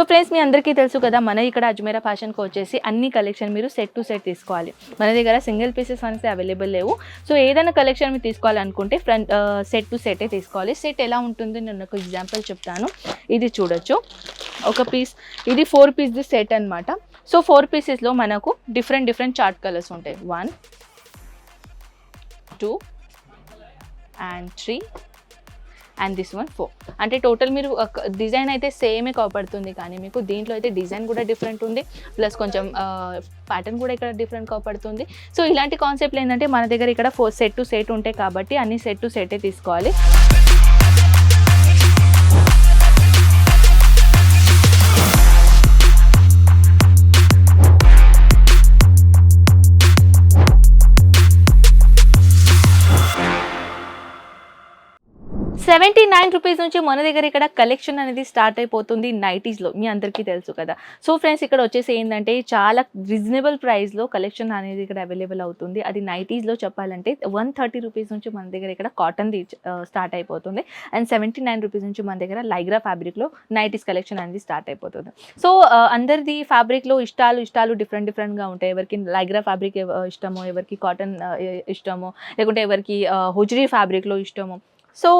So friends మీ అందరికీ తెలుసు కదా మన ఇక్కడ అజ్మేరా ఫ్యాషన్కి వచ్చేసి అన్ని కలెక్షన్ మీరు సెట్ టు సెట్ తీసుకోవాలి. మన దగ్గర సింగిల్ పీసెస్ అనేసి అవైలబుల్ లేవు. సో ఏదైనా కలెక్షన్ మీరు తీసుకోవాలనుకుంటే ఫ్రంట్ సెట్ టు సెటే తీసుకోవాలి. సెట్ ఎలా ఉంటుంది నేను ఒక ఎగ్జాంపుల్ చెప్తాను. ఇది చూడొచ్చు. ఒక పీస్ ఇది ఫోర్ పీస్ది సెట్ అనమాట సో ఫోర్ పీసెస్లో మనకు డిఫరెంట్ డిఫరెంట్ చార్ట్ కలర్స్ ఉంటాయి. One two and three and this one four. అంటే టోటల్ మీరు డిజైన్ అయితే సేమే కాపాడుతుంది కానీ మీకు దీంట్లో అయితే డిజైన్ కూడా డిఫరెంట్ ఉంది. ప్లస్ కొంచెం ప్యాటర్న్ కూడా ఇక్కడ డిఫరెంట్ కాపాడుతుంది. సో ఇలాంటి కాన్సెప్ట్లు ఏంటంటే మన దగ్గర ఇక్కడ ఫోర్ సెట్ టు సెట్ ఉంటాయి కాబట్టి అన్ని సెట్ టు సెటే తీసుకోవాలి. సెవెంటీ నైన్ రూపీస్ నుంచి మన దగ్గర ఇక్కడ కలెక్షన్ అనేది స్టార్ట్ అయిపోతుంది నైటీస్లో. మీ అందరికీ తెలుసు కదా. సో ఫ్రెండ్స్ ఇక్కడ వచ్చేసి ఏంటంటే చాలా రీజనబుల్ ప్రైస్లో కలెక్షన్ అనేది ఇక్కడ అవైలబుల్ అవుతుంది. అది నైటీస్లో చెప్పాలంటే వన్ థర్టీ రూపీస్ నుంచి మన దగ్గర ఇక్కడ కాటన్ది స్టార్ట్ అయిపోతుంది. అండ్ సెవెంటీ నైన్ రూపీస్ నుంచి మన దగ్గర లైగ్రా ఫ్యాబ్రిక్లో నైటీస్ కలెక్షన్ అనేది స్టార్ట్ అయిపోతుంది. సో అందరిది ఫ్యాబ్రిక్లో ఇష్టాలు ఇష్టాలు డిఫరెంట్ డిఫరెంట్గా ఉంటాయి. ఎవరికి లైగ్రా ఫ్యాబ్రిక్ ఇష్టమో ఎవరికి కాటన్ ఇష్టమో లేకుంటే ఎవరికి హుజరీ ఫ్యాబ్రిక్లో ఇష్టమో. సో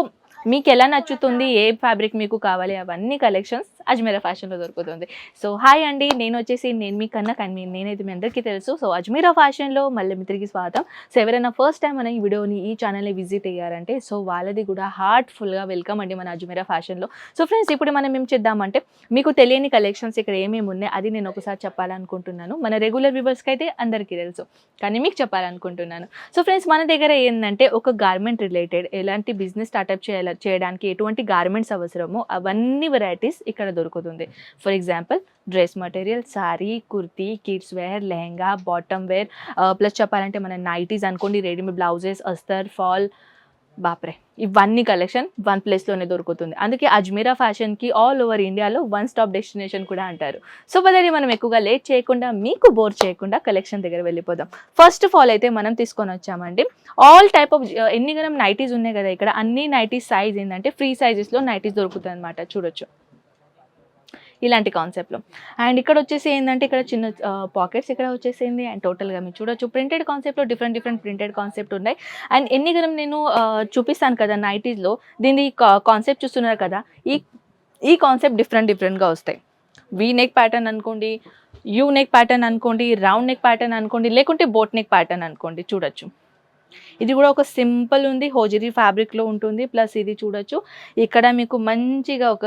మీకు ఎలా నచ్చుతుంది ఏ ఫ్యాబ్రిక్ మీకు కావాలి అవన్నీ కలెక్షన్స్ అజ్మీరా ఫ్యాషన్లో దొరుకుతుంది. సో హాయ్ అండి నేను వచ్చేసి నేను మీ కన్నా కానీ నేనైతే మీ అందరికీ తెలుసు. సో అజ్మీరా ఫ్యాషన్లో మళ్ళీ మీ తిరిగి స్వాగతం. సో ఎవరైనా ఫస్ట్ టైం మన ఈ వీడియోని ఈ ఛానల్ని విజిట్ అయ్యారంటే సో వాళ్ళది కూడా హార్ట్ఫుల్గా వెల్కమ్ అండి మన అజ్మీరా ఫ్యాషన్లో సో ఫ్రెండ్స్ ఇప్పుడు మనం ఏం చేద్దామంటే మీకు తెలియని కలెక్షన్స్ ఇక్కడ ఏమేమి ఉన్నాయి అది నేను ఒకసారి చెప్పాలనుకుంటున్నాను. మన రెగ్యులర్ వ్యూవర్స్కి అయితే అందరికీ తెలుసు. కానీ మీకు చెప్పాలనుకుంటున్నాను. సో ఫ్రెండ్స్ మన దగ్గర ఏంటంటే ఒక గార్మెంట్ రిలేటెడ్ ఎలాంటి బిజినెస్ స్టార్ట్అప్ చేయాలి చేయడానికి ఎటువంటి గార్మెంట్స్ అవసరమో అవన్నీ వెరైటీస్ ఇక్కడ దొరుకుతుంది. For example dress material sari kurti kids wear lehenga bottom wear plus చెప్పాలంటే మన నైటీస్ అనుకోండి రెడీమేడ్ బ్లౌజెస్ అస్తర్ ఫాల్ బాప్రే ఇవన్నీ కలెక్షన్ వన్ ప్లేస్లోనే దొరుకుతుంది. అందుకే అజ్మీరా ఫ్యాషన్కి ఆల్ ఓవర్ ఇండియాలో వన్ స్టాప్ డెస్టినేషన్ కూడా అంటారు. సో పదని మనం ఎక్కువగా లేట్ చేయకుండా మీకు బోర్ చేయకుండా కలెక్షన్ దగ్గర వెళ్ళిపోదాం. ఫస్ట్ ఆఫ్ ఆల్ అయితే మనం తీసుకొని వచ్చామండి. ఆల్ టైప్ ఆఫ్ ఎన్ని గనం నైటీస్ ఉన్నాయి కదా ఇక్కడ. అన్ని నైటీస్ సైజ్ ఏంటంటే ఫ్రీ సైజెస్లో నైటీస్ దొరుకుతుంది అనమాట చూడొచ్చు. ఇలాంటి కాన్సెప్ట్లో అండ్ ఇక్కడ వచ్చేసి ఏంటంటే ఇక్కడ చిన్న పాకెట్స్ ఇక్కడ వచ్చేసింది. అండ్ టోటల్గా మీరు చూడొచ్చు. ప్రింటెడ్ కాన్సెప్ట్లో డిఫరెంట్ డిఫరెంట్ ప్రింటెడ్ కాన్సెప్ట్ ఉన్నాయి. అండ్ ఎన్ని గనం నేను చూపిస్తాను కదా నైటీస్లో దీని కాన్సెప్ట్ చూస్తున్నారు కదా. ఈ ఈ కాన్సెప్ట్ డిఫరెంట్ డిఫరెంట్గా వస్తాయి. వీ నెక్ ప్యాటర్న్ అనుకోండి యూ నెక్ ప్యాటర్న్ అనుకోండి రౌండ్ నెక్ ప్యాటర్న్ అనుకోండి లేకుంటే బోట్ నెక్ ప్యాటర్న్ అనుకోండి చూడొచ్చు. ఇది కూడా ఒక సింపుల్ ఉంది. హోజరీ ఫ్యాబ్రిక్లో ఉంటుంది. ప్లస్ ఇది చూడొచ్చు. ఇక్కడ మీకు మంచిగా ఒక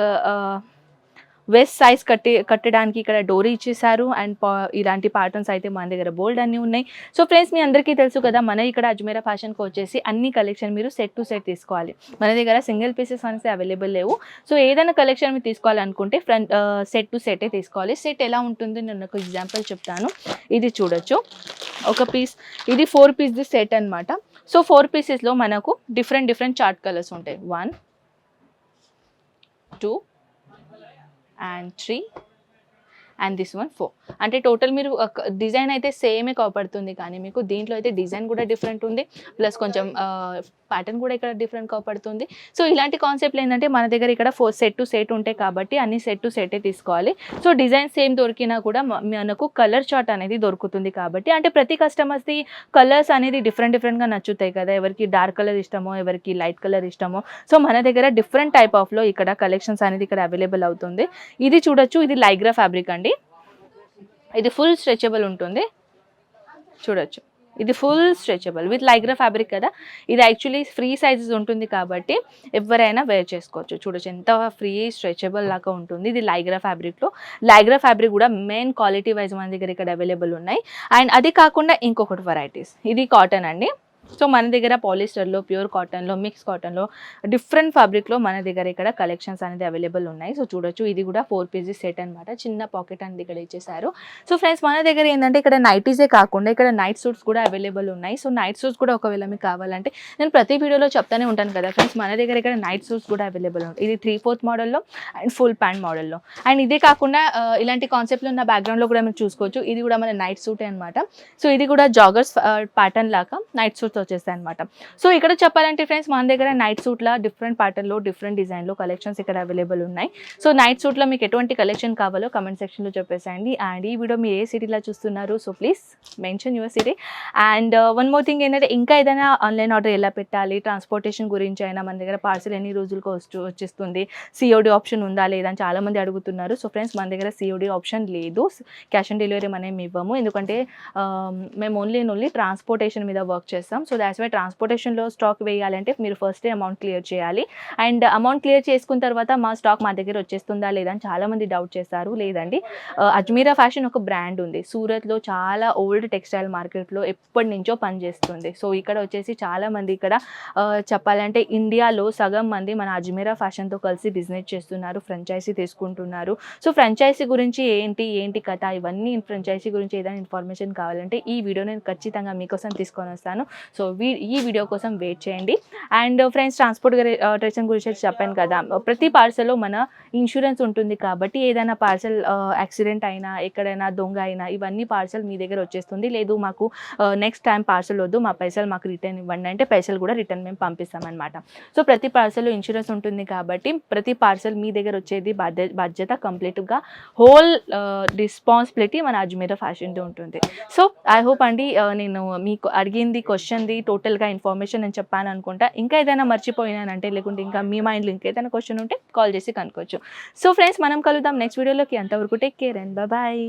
వెస్ట్ సైజ్ కట్టి కట్టడానికి ఇక్కడ డోర్ ఇచ్చేసారు అండ్ పా- ఇలాంటి ప్యాటర్న్స్ అయితే మన దగ్గర బోల్డ్ అన్నీ ఉన్నాయి. సో ఫ్రెండ్స్ మీ అందరికీ తెలుసు కదా మన ఇక్కడ అజ్మేరా ఫ్యాషన్కి వచ్చేసి అన్ని కలెక్షన్ మీరు సెట్ టు సెట్ తీసుకోవాలి. మన దగ్గర సింగిల్ పీసెస్ అనేసి అవైలబుల్ లేవు. సో ఏదైనా కలెక్షన్ మీరు తీసుకోవాలనుకుంటే ఫ్రంట్ సెట్ టు సెటే తీసుకోవాలి. సెట్ ఎలా ఉంటుంది నేను ఒక ఎగ్జాంపుల్ చెప్తాను. ఇది చూడొచ్చు. ఒక పీస్ ఇది ఫోర్ పీస్ది సెట్ అనమాట సో ఫోర్ పీసెస్లో మనకు డిఫరెంట్ డిఫరెంట్ చార్ట్ కలర్స్ ఉంటాయి. One two and three and this one four. అంటే టోటల్ మీరు డిజైన్ అయితే సేమే కాపాడుతుంది కానీ మీకు దీంట్లో అయితే డిజైన్ కూడా డిఫరెంట్ ఉంది. ప్లస్ కొంచెం ప్యాటర్న్ కూడా ఇక్కడ డిఫరెంట్ కాపాడుతుంది సో ఇలాంటి కాన్సెప్ట్ ఏంటంటే మన దగ్గర ఇక్కడ ఫోర్ సెట్ టు సెట్ ఉంటాయి కాబట్టి అన్ని సెట్ టు సెటే తీసుకోవాలి. సో డిజైన్ సేమ్ దొరికినా కూడా మనకు కలర్ చార్ట్ అనేది దొరుకుతుంది కాబట్టి అంటే ప్రతి కస్టమర్స్ది కలర్స్ అనేది డిఫరెంట్ డిఫరెంట్గా నచ్చుతాయి కదా. ఎవరికి డార్క్ కలర్ ఇష్టమో ఎవరికి లైట్ కలర్ ఇష్టమో. సో మన దగ్గర డిఫరెంట్ టైప్ ఆఫ్లో ఇక్కడ కలెక్షన్స్ అనేది ఇక్కడ అవైలబుల్ అవుతుంది. ఇది చూడొచ్చు ఇది లైగ్రా ఫ్యాబ్రిక్ అండి. ఇది ఫుల్ స్ట్రెచబుల్ ఉంటుంది. చూడొచ్చు. ఇది full stretchable with Lycra fabric కదా. ఇది యాక్చువల్లీ ఫ్రీ సైజెస్ ఉంటుంది కాబట్టి ఎవరైనా వేర్ చేసుకోవచ్చు. చూడొచ్చు ఎంత ఫ్రీ స్ట్రెచబుల్ లాగా ఉంటుంది ఇది లైగ్రా ఫ్యాబ్రిక్లో లైగ్రా ఫ్యాబ్రిక్ కూడా మెయిన్ క్వాలిటీ వైజ్ మన దగ్గర ఇక్కడ అవైలబుల్ ఉన్నాయి. అండ్ అది కాకుండా ఇంకొకటి వెరైటీస్ ఇది కాటన్ అండి. సో మన దగ్గర పాలిస్టర్లో ప్యూర్ కాటన్లో మిక్స్ కాటన్లో డిఫరెంట్ ఫ్యాబ్రిక్లో మన దగ్గర ఇక్కడ కలెక్షన్స్ అనేది అవైలబుల్ ఉన్నాయి. సో చూడొచ్చు ఇది కూడా ఫోర్ పీజెస్ సెట్ అనమాట చిన్న పాకెట్ అనేది ఇక్కడ ఇచ్చేసారు. సో ఫ్రెండ్స్ మన దగ్గర ఏంటంటే ఇక్కడ నైటీసే కాకుండా ఇక్కడ నైట్ సూట్స్ కూడా అవైలబుల్ ఉన్నాయి. సో నైట్ సూట్స్ కూడా ఒకవేళ మీకు కావాలంటే నేను ప్రతి వీడియోలో చెప్తానే ఉంటాను కదా ఫ్రెండ్స్ మన దగ్గర ఇక్కడ నైట్ సూట్స్ కూడా అవైలబుల్ ఉంటాయి ఇది త్రీ ఫోర్త్ మోడల్లో అండ్ ఫుల్ ప్యాంట్ మోడల్లో. అండ్ ఇదే కాకుండా ఇలాంటి కాన్సెప్ట్లో ఉన్న బ్యాక్గ్రౌండ్లో కూడా మీరు చూసుకోవచ్చు. ఇది కూడా మన నైట్ సూటే అనమాట సో ఇది కూడా జాగర్స్ ప్యాటర్న్ లాగా నైట్ సూట్ క్లోత్స్ వచ్చేస్తాయి అనమాట సో ఇక్కడ చెప్పాలంటే ఫ్రెండ్స్ మన దగ్గర నైట్ సూట్ల డిఫరెంట్ ప్యాటర్న్లో డిఫరెంట్ డిజైన్లో కలెక్షన్స్ ఇక్కడ అవైలబుల్ ఉన్నాయి. సో నైట్ సూట్లో మీకు ఎటువంటి కలెక్షన్ కావాలో కమెంట్ సెక్షన్లో చెప్పేసేయండి. అండ్ ఈ వీడియో మీరు ఏ సిటీలో చూస్తున్నారు so please mention your city and one more thing ఏంటంటే ఇంకా ఏదైనా ఆన్లైన్ ఆర్డర్ ఎలా పెట్టాలి ట్రాన్స్పోర్టేషన్ గురించి అయినా మన దగ్గర పార్సల్ ఎన్ని రోజులకు వస్తు వచ్చేస్తుంది సిఓడి ఆప్షన్ ఉందా లేదా అని చాలామంది అడుగుతున్నారు. సో ఫ్రెండ్స్ మన దగ్గర సిఓడి ఆప్షన్ లేదు. క్యాష్ ఆన్ డెలివరీ మనం ఇవ్వము. ఎందుకంటే మేము ఓన్లీ అండ్ ఓన్లీ ట్రాన్స్పోర్టేషన్ మీద వర్క్ చేస్తాం. సో దాట్స్ వై ట్రాన్స్పోర్టేషన్లో స్టాక్ వేయాలంటే మీరు ఫస్ట్ అమౌంట్ క్లియర్ చేయాలి. అండ్ అమౌంట్ క్లియర్ చేసుకున్న తర్వాత మా స్టాక్ మా దగ్గర వచ్చేస్తుందా లేదా అని చాలామంది డౌట్ చేస్తారు. లేదండి. Uh, అజ్మీరా ఫ్యాషన్ ఒక బ్రాండ్ ఉంది. సూరత్లో చాలా ఓల్డ్ టెక్స్టైల్ మార్కెట్లో ఎప్పటి నుంచో పనిచేస్తుంది. సో ఇక్కడ వచ్చేసి చాలామంది ఇక్కడ uh, చెప్పాలంటే ఇండియాలో సగం మంది మన అజ్మీరా ఫ్యాషన్తో కలిసి బిజినెస్ చేస్తున్నారు. ఫ్రాంచైజీ తీసుకుంటున్నారు. సో ఫ్రాంచైజీ గురించి ఏంటి ఏంటి కథ? ఇవన్నీ ఫ్రాంచైజీ గురించి ఏదైనా ఇన్ఫర్మేషన్ కావాలంటే ఈ వీడియో నేను ఖచ్చితంగా మీకోసం తీసుకొని వస్తాను. సో వీ ఈ వీడియో కోసం వెయిట్ చేయండి. అండ్ ఫ్రెండ్స్ ట్రాన్స్పోర్ట్ ట్రేషన్ గురించి చెప్పాను కదా. ప్రతి పార్సల్లో మన ఇన్సూరెన్స్ ఉంటుంది కాబట్టి ఏదైనా పార్సల్ యాక్సిడెంట్ అయినా ఎక్కడైనా దొంగ అయినా ఇవన్నీ పార్సల్ మీ దగ్గర వచ్చేస్తుంది. లేదు మాకు నెక్స్ట్ టైం పార్సల్ వద్దు మా పైసలు మాకు రిటర్న్ ఇవ్వండి అంటే పైసలు కూడా రిటర్న్ మేము పంపిస్తామన్నమాట. సో ప్రతి పార్సల్లో ఇన్సూరెన్స్ ఉంటుంది కాబట్టి ప్రతి పార్సల్ మీ దగ్గర వచ్చేది బాధ్య బాధ్యత కంప్లీట్గా హోల్ రెస్పాన్సిబిలిటీ మన అజ్మీరా ఫ్యాషన్ది ఉంటుంది. సో ఐ హోప్ అండి నేను మీకు అడిగింది క్వశ్చన్ ఉంది టోటల్గా ఇన్ఫర్మేషన్ నేను చెప్పాను అనుకుంటా. ఇంకా ఏదైనా మర్చిపోయినానంటే లేకుంటే ఇంకా మీ మైండ్లో ఇంకా ఏదైనా క్వశ్చన్ ఉంటే కాల్ చేసి కనుక్కోవచ్చు. సో ఫ్రెండ్స్ మనం కలుద్దాం నెక్స్ట్ వీడియోలోకి అంతవరకు టేక్ కేర్ అండ్ బాయ్